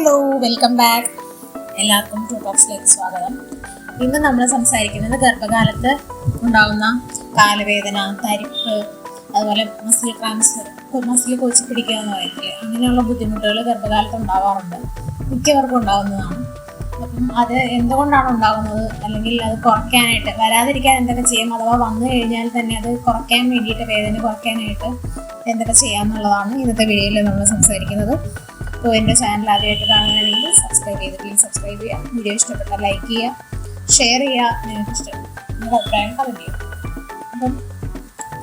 Hello welcome back എല്ലാവർക്കും to ടോക്സിലേക്ക് സ്വാഗതം. ഇന്ന് നമ്മൾ സംസാരിക്കുന്നത് ഗർഭകാലത്ത് ഉണ്ടാകുന്ന കാലവേദന തരിപ്പ് അതുപോലെ മസിൽ ട്രാൻസ്ഫർ മസിൽ കൊച്ചു പിടിക്കുക എന്ന് പറയത്തില്ലേ അങ്ങനെയുള്ള ബുദ്ധിമുട്ടുകൾ ഗർഭകാലത്ത് ഉണ്ടാവാറുണ്ട്. മിക്കവർക്കും ഉണ്ടാകുന്നതാണ് അപ്പം അത് എന്തുകൊണ്ടാണ് ഉണ്ടാകുന്നത് അല്ലെങ്കിൽ അത് കുറയ്ക്കാനായിട്ട് വരാതിരിക്കാൻ എന്തൊക്കെ ചെയ്യാം? അഥവാ വന്നു കഴിഞ്ഞാൽ തന്നെ അത് കുറയ്ക്കാൻ വേണ്ടിയിട്ട് വേദന കുറയ്ക്കാനായിട്ട് എന്തൊക്കെ ചെയ്യാമെന്നുള്ളതാണ് ഇന്നത്തെ വീഡിയോയിൽ നമ്മൾ സംസാരിക്കുന്നത്. അപ്പോൾ എന്റെ ചാനൽ ആദ്യമായിട്ട് കാണുകയാണെങ്കിൽ സബ്സ്ക്രൈബ് ചെയ്ത് പ്ലീസ് സബ്സ്ക്രൈബ് ചെയ്യുക. വീഡിയോ ഇഷ്ടപ്പെട്ടാൽ ലൈക്ക് ചെയ്യുക ഷെയർ ചെയ്യുക. നിങ്ങൾക്ക് ഇഷ്ടം അഭിപ്രായം കമന്റ് ചെയ്യുക. അപ്പം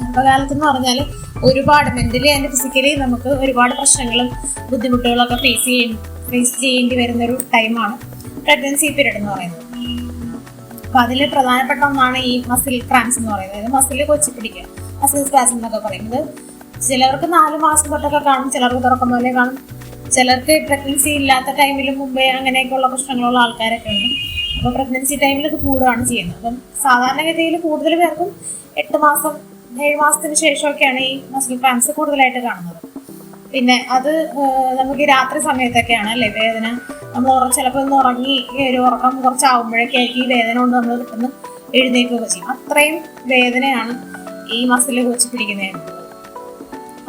ഗർഭകാലത്ത് എന്ന് പറഞ്ഞാൽ ഒരുപാട് മെന്റലി ആൻഡ് ഫിസിക്കലി നമുക്ക് ഒരുപാട് പ്രശ്നങ്ങളും ബുദ്ധിമുട്ടുകളൊക്കെ ഫേസ് ചെയ്യും ഫേസ് ചെയ്യേണ്ടി വരുന്ന ഒരു ടൈമാണ് പ്രഗ്നൻസി പീരീഡ് എന്ന് പറയുന്നത്. അപ്പോൾ അതിൽ പ്രധാനപ്പെട്ട ഒന്നാണ് ഈ മസിൽ ക്രാംസ് എന്ന് പറയുന്നത്. അതായത് മസിൽ കൊച്ചി പിടിക്കുക മസിൽ സ്പാസ് എന്നൊക്കെ പറയുന്നത് ചിലർക്ക് നാല് മാസം തൊട്ടൊക്കെ കാണും ചിലർക്ക് തുറക്കം പോലെ കാണും. ചിലർക്ക് പ്രഗ്നൻസി ഇല്ലാത്ത ടൈമിലും മുമ്പേ അങ്ങനെയൊക്കെയുള്ള പ്രശ്നങ്ങളുള്ള ആൾക്കാരൊക്കെ ഉണ്ട്. അപ്പോൾ പ്രഗ്നൻസി ടൈമിൽ അത് കൂടുകയാണ് ചെയ്യുന്നത്. അപ്പം സാധാരണഗതിയിൽ കൂടുതൽ പേർക്കും എട്ട് മാസം ഏഴ് മാസത്തിന് ശേഷമൊക്കെയാണ് ഈ മസിൽ ക്രാംസ് കൂടുതലായിട്ട് കാണുന്നത്. പിന്നെ അത് നമുക്ക് രാത്രി സമയത്തൊക്കെയാണ് അല്ലേ വേദന? നമ്മൾ ഉറ ചിലപ്പോൾ ഒന്ന് ഉറങ്ങി ഒരു ഉറക്കം കുറച്ചാവുമ്പോഴൊക്കെ ആയിരിക്കും ഈ വേദന കൊണ്ട് നമ്മൾ പെട്ടെന്ന് എഴുന്നേൽക്കുകയൊക്കെ ചെയ്യും. അത്രയും വേദനയാണ് ഈ മസിൽ കൊച്ചു പിടിക്കുന്നതിന്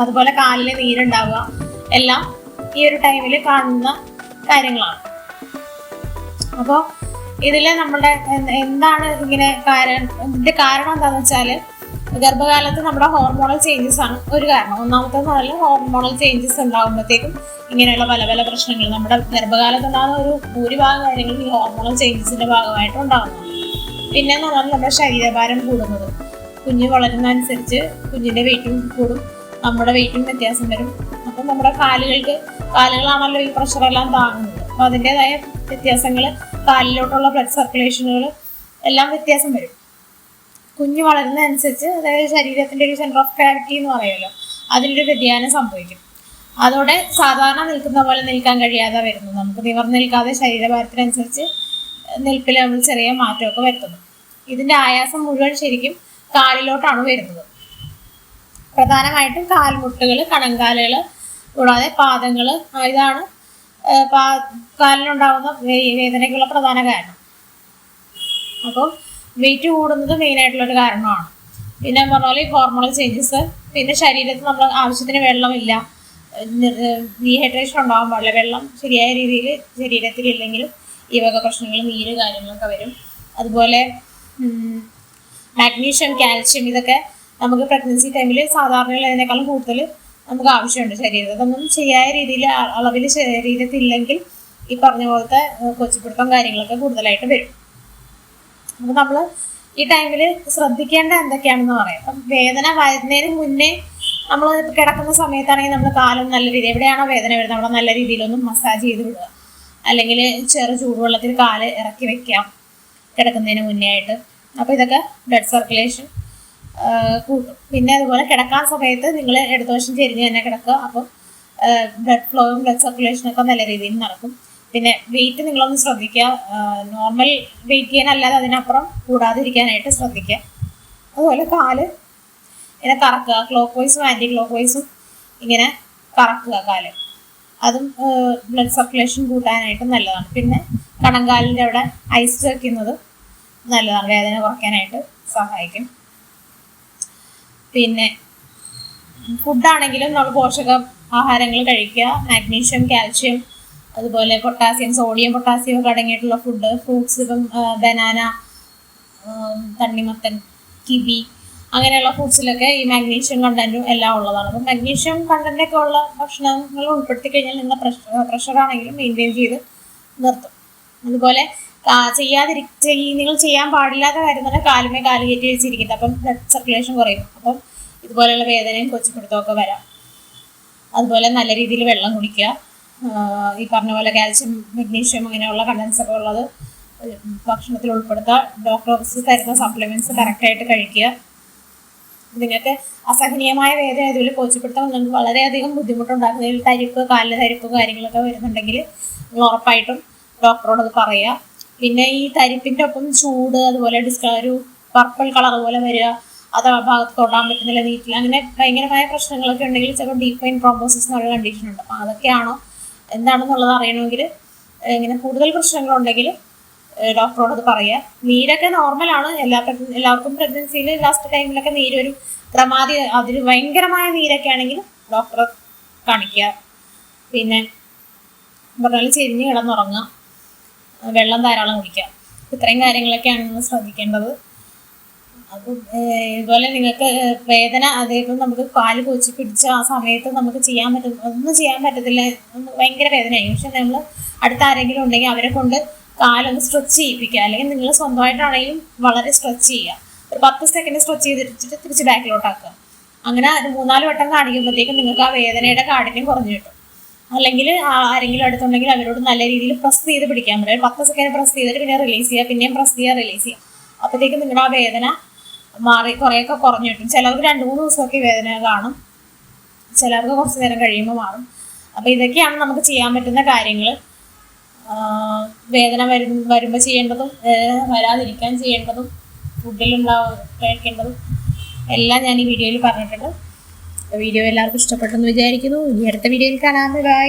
അതുപോലെ കാലിൽ നീരുണ്ടാവുക. എല്ലാം ഈ ഒരു ടൈമിൽ കാണുന്ന കാര്യങ്ങളാണ്. അപ്പോൾ ഇതിൽ നമ്മുടെ എന്താണ് ഇങ്ങനെ കാരണം ഇതിന്റെ കാരണം എന്താണെന്ന് വെച്ചാൽ ഗർഭകാലത്ത് നമ്മുടെ ഹോർമോണൽ ചേഞ്ചസ് ആണ് ഒരു കാരണം. ഒന്നാമത്തെ പറഞ്ഞാൽ ഹോർമോണൽ ചേഞ്ചസ് ഉണ്ടാകുമ്പോഴത്തേക്കും ഇങ്ങനെയുള്ള പല പല പ്രശ്നങ്ങൾ നമ്മുടെ ഗർഭകാലത്ത് ഉണ്ടാകുന്ന ഒരു ഭൂരിഭാഗം കാര്യങ്ങളും ഈ ഹോർമോണൽ ചേഞ്ചസിന്റെ ഭാഗമായിട്ട് ഉണ്ടാകുന്നു പിന്നെ എന്ന് പറഞ്ഞാൽ നമ്മുടെ ശരീരഭാരം കൂടുന്നത്. കുഞ്ഞ് വളരുന്ന അനുസരിച്ച് കുഞ്ഞിന്റെ വെയിറ്റും കൂടും. നമ്മുടെ വെയിറ്റും വ്യത്യാസം വരും. അപ്പം നമ്മുടെ കാലുകൾക്ക് കാലുകളാണല്ലോ ഈ പ്രഷറെല്ലാം താങ്ങുന്നത്. അപ്പം അതിന്റെതായ വ്യത്യാസങ്ങൾ കാലിലോട്ടുള്ള ബ്ലഡ് സർക്കുലേഷനുകൾ എല്ലാം വ്യത്യാസം വരും. കുഞ്ഞു വളരുന്നതനുസരിച്ച് അതായത് ശരീരത്തിന്റെ ഒരു സെന്റർ ഓഫ് ഗ്രാവിറ്റി എന്ന് പറയുമല്ലോ അതിലൊരു വ്യതിയാനം സംഭവിക്കും. അതോടെ സാധാരണ നിൽക്കുന്ന പോലെ നിൽക്കാൻ കഴിയാതെ വരുന്നു. നമുക്ക് നിവർന്ന് നിൽക്കാതെ ശരീരഭാരത്തിനനുസരിച്ച് നിൽപ്പിൽ നമ്മൾ ചെറിയ മാറ്റമൊക്കെ വരുത്തുന്നു. ഇതിന്റെ ആയാസം മുഴുവൻ ശരിക്കും കാലിലോട്ടാണ് വരുന്നത്. പ്രധാനമായിട്ടും കാൽമുട്ടുകൾ കണങ്കാലുകൾ കൂടാതെ പാദങ്ങൾ ഇതാണ് പാ- കാലിനുണ്ടാകുന്ന വേദനയ്ക്കുള്ള പ്രധാന കാരണം. അപ്പോൾ വെയിറ്റ് കൂടുന്നത് ഒരു കാരണമാണ്. പിന്നെ പറഞ്ഞ പോലെ ഈ ഹോർമോണൽ ചേഞ്ചസ് പിന്നെ ശരീരത്തിൽ നമ്മൾ ആവശ്യത്തിന് വെള്ളമില്ല ഡീഹൈഡ്രേഷൻ ഉണ്ടാകാൻ പാടില്ല വെള്ളം ശരിയായ രീതിയിൽ ശരീരത്തിൽ ഇല്ലെങ്കിലും ഈ വക പ്രശ്നങ്ങൾ നീര് കാര്യങ്ങളൊക്കെ വരും. അതുപോലെ മാഗ്നീഷ്യം കാൽഷ്യം ഇതൊക്കെ നമുക്ക് പ്രഗ്നൻസി ടൈമിൽ സാധാരണയുള്ളതിനേക്കാളും കൂടുതൽ നമുക്ക് ആവശ്യമുണ്ട് ശരീരത്തിൽ അതൊന്നും രീതിയിൽ അളവിൽ ശരീരത്തില്ലെങ്കിൽ ഈ പറഞ്ഞ പോലത്തെ കൊച്ചുപിടുത്തം കാര്യങ്ങളൊക്കെ കൂടുതലായിട്ട് വരും. അപ്പൊ നമ്മൾ ഈ ടൈമിൽ ശ്രദ്ധിക്കേണ്ട എന്തൊക്കെയാണെന്ന് പറയാം. അപ്പം വേദന വരുന്നതിന് മുന്നേ നമ്മൾ കിടക്കുന്ന സമയത്താണെങ്കിൽ നമ്മൾ കാലം നല്ല രീതിയിൽ എവിടെയാണോ വേദന വരുന്നത് അവിടെ നല്ല രീതിയിലൊന്നും മസാജ് ചെയ്ത് വിടുക. അല്ലെങ്കിൽ ചെറു ചൂടുവെള്ളത്തിൽ കാൽ ഇറക്കി വെക്കാം കിടക്കുന്നതിന് മുന്നേ ആയിട്ട്. അപ്പോൾ ഇതൊക്കെ ബ്ലഡ് സർക്കുലേഷൻ പിന്നെ അതുപോലെ കിടക്കാൻ സമയത്ത് നിങ്ങൾ ഇടതുവശം ചെരിഞ്ഞ് തന്നെ കിടക്കുക. അപ്പം ബ്ലഡ് ഫ്ലോയും ബ്ലഡ് സർക്കുലേഷനും ഒക്കെ നല്ല രീതിയിൽ നടക്കും. പിന്നെ വെയിറ്റ് നിങ്ങളൊന്ന് ശ്രദ്ധിക്കുക. നോർമൽ വെയിറ്റ് ചെയ്യാൻ അല്ലാതെ അതിനപ്പുറം കൂടാതിരിക്കാനായിട്ട് ശ്രദ്ധിക്കുക. അതുപോലെ കാൽ ഇങ്ങനെ കറക്കുക. ക്ലോക്ക് വൈസും ആന്റി ക്ലോക്ക് വൈസും ഇങ്ങനെ കറക്കുക കാൽ. അതും ബ്ലഡ് സർക്കുലേഷൻ കൂട്ടാനായിട്ട് നല്ലതാണ്. പിന്നെ കണങ്കാലിന്റെ അവിടെ ഐസ് വയ്ക്കുന്നത് നല്ലതാണ്. വേദന കുറയ്ക്കാനായിട്ട് സഹായിക്കും. പിന്നെ ഫുഡാണെങ്കിലും നമ്മൾ പോഷക ആഹാരങ്ങൾ കഴിക്കുക. മാഗ്നീഷ്യം കാൽഷ്യം അതുപോലെ പൊട്ടാസ്യം സോഡിയം പൊട്ടാസ്യം ഒക്കെ അടങ്ങിയിട്ടുള്ള ഫുഡ് ഫ്രൂട്ട്സ് ഇപ്പം ബനാന തണ്ണിമത്തൻ കിവി അങ്ങനെയുള്ള ഫ്രൂട്ട്സിലൊക്കെ ഈ മാഗ്നീഷ്യം കണ്ടന്റും എല്ലാം ഉള്ളതാണ്. അപ്പം മാഗ്നീഷ്യം കണ്ടന്റ് ഒക്കെ ഉള്ള ഭക്ഷണങ്ങൾ ഉൾപ്പെടുത്തി കഴിഞ്ഞാൽ നിങ്ങളുടെ പ്രഷർ പ്രഷറാണെങ്കിലും മെയിന്റെയിൻ ചെയ്ത് നിർത്തും. അതുപോലെ ചെയ്യാതിരി ചെയ്- നിങ്ങൾ ചെയ്യാൻ പാടില്ലാത്ത കാര്യം തന്നെ കാലുമേ കാൽ കയറ്റി വെച്ചിരിക്കുന്നത് അപ്പം ബ്ലഡ് സർക്കുലേഷൻ കുറയും. അപ്പം ഇതുപോലെയുള്ള വേദനയും കൊച്ചുപിടുത്തമൊക്കെ വരാം. അതുപോലെ നല്ല രീതിയിൽ വെള്ളം കുടിക്കുക. ഈ പറഞ്ഞ പോലെ കാൽഷ്യം മഗ്നീഷ്യം അങ്ങനെയുള്ള കണ്ടൻസ് ഒക്കെ ഉള്ളത് ഭക്ഷണത്തിൽ ഉൾപ്പെടുത്തുക ഡോക്ടർ ഓഫീസ് തരുന്ന സപ്ലിമെന്റ്സ് കറക്റ്റായിട്ട് കഴിക്കുക. നിങ്ങൾക്ക് അസഹനീയമായ വേദന ഇതിൽ കോച്ചിപ്പിടുത്തം നിങ്ങൾക്ക് വളരെയധികം ബുദ്ധിമുട്ടുണ്ടാക്കുന്നതിൽ തരിപ്പ് കാലിന് തരിപ്പ് കാര്യങ്ങളൊക്കെ വരുന്നുണ്ടെങ്കിൽ നിങ്ങൾ ഉറപ്പായിട്ടും ഡോക്ടറോട് അത് പറയുക. പിന്നെ ഈ തരിപ്പിന്റെ ഒപ്പം ചൂട് അതുപോലെ ഡിസ്ക ഒരു പർപ്പിൾ കളർ പോലെ വരിക. അത് ആ ഭാഗത്ത് തൊടാൻ പറ്റുന്നില്ല നീറ്റിൽ അങ്ങനെ ഭയങ്കരമായ പ്രശ്നങ്ങളൊക്കെ ഉണ്ടെങ്കിൽ ചിലപ്പോൾ ഡീപ് പ്രോബ്ലംസ് പ്രോമ്പോസിസ് എന്നുള്ള കണ്ടീഷൻ ഉണ്ട്. അപ്പോൾ അതൊക്കെയാണോ? എന്താണെന്നുള്ളത് അറിയണമെങ്കിൽ ഇങ്ങനെ കൂടുതൽ പ്രശ്നങ്ങളുണ്ടെങ്കിൽ ഡോക്ടറോട് അത് പറയുക നീരൊക്കെ നോർമലാണ് എല്ലാ എല്ലാവർക്കും പ്രഗ്നൻസിയിൽ ലാസ്റ്റ് ടൈമിലൊക്കെ നീര് ഒരു ക്രമാതി അതിൽ ഭയങ്കരമായ നീരൊക്കെ ആണെങ്കിൽ ഡോക്ടറെ കാണിക്കുക. പിന്നെ പറഞ്ഞാൽ ചെരിഞ്ഞ് കിടന്നുറങ്ങുക. വെള്ളം ധാരാളം കുടിക്കുക. ഇത്രയും കാര്യങ്ങളൊക്കെയാണ് നിങ്ങൾ ശ്രദ്ധിക്കേണ്ടത്. അപ്പം ഇതുപോലെ നിങ്ങൾക്ക് വേദന അതേപോലെ നമുക്ക് കാൽ കൊച്ചി പിടിച്ച ആ സമയത്ത് നമുക്ക് ചെയ്യാൻ പറ്റും. ഒന്നും ചെയ്യാൻ പറ്റത്തില്ല. ഭയങ്കര വേദനയായി. പക്ഷെ നമ്മൾ അടുത്ത ആരെങ്കിലും ഉണ്ടെങ്കിൽ അവരെ കൊണ്ട് കാലൊന്ന് സ്ട്രെച്ച് ചെയ്യിപ്പിക്കുക. അല്ലെങ്കിൽ നിങ്ങൾ സ്വന്തമായിട്ടാണെങ്കിലും വളരെ സ്ട്രെച്ച് ചെയ്യുക. ഒരു പത്ത് സെക്കൻഡ് സ്ട്രെച്ച് ചെയ്തിട്ട് തിരിച്ച് ബാക്കിലോട്ടാക്കുക. അങ്ങനെ ഒരു മൂന്നാൽ വട്ടം കാണിക്കുമ്പോഴത്തേക്കും നിങ്ങൾക്ക് ആ വേദനയുടെ കാഠിന്യം കുറഞ്ഞു കിട്ടും. അല്ലെങ്കിൽ ആരെങ്കിലും അടുത്തുണ്ടെങ്കിൽ അവരോട് നല്ല രീതിയിൽ പ്രസ് ചെയ്ത് പിടിക്കാൻ പറ്റും. പത്ത് സെക്കൻഡ് പ്രസ് ചെയ്തിട്ട് പിന്നെ റിലീസ് ചെയ്യുക പിന്നെയും പ്രസ് ചെയ്യുക റിലീസ് ചെയ്യുക. അപ്പോഴത്തേക്കും നിങ്ങളുടെ ആ വേദന മാറി കുറേയൊക്കെ കുറഞ്ഞു കിട്ടും. ചിലർക്ക് രണ്ട് മൂന്ന് ദിവസമൊക്കെ വേദന കാണും. ചിലർക്ക് കുറച്ച് നേരം കഴിയുമ്പോൾ മാറും. അപ്പോൾ ഇതൊക്കെയാണ് നമുക്ക് ചെയ്യാൻ പറ്റുന്ന കാര്യങ്ങൾ വേദന വരും വരുമ്പോൾ ചെയ്യേണ്ടതും വരാതിരിക്കാൻ ചെയ്യേണ്ടതും ഫുഡിലുണ്ടാവും കഴിക്കേണ്ടതും എല്ലാം ഞാൻ ഈ വീഡിയോയിൽ പറഞ്ഞിട്ടുണ്ട്. വീഡിയോ എല്ലാവർക്കും ഇഷ്ടപ്പെട്ടെന്ന് വിചാരിക്കുന്നു. ഇനി അടുത്ത വീഡിയോയിൽ കാണാം. ബൈ.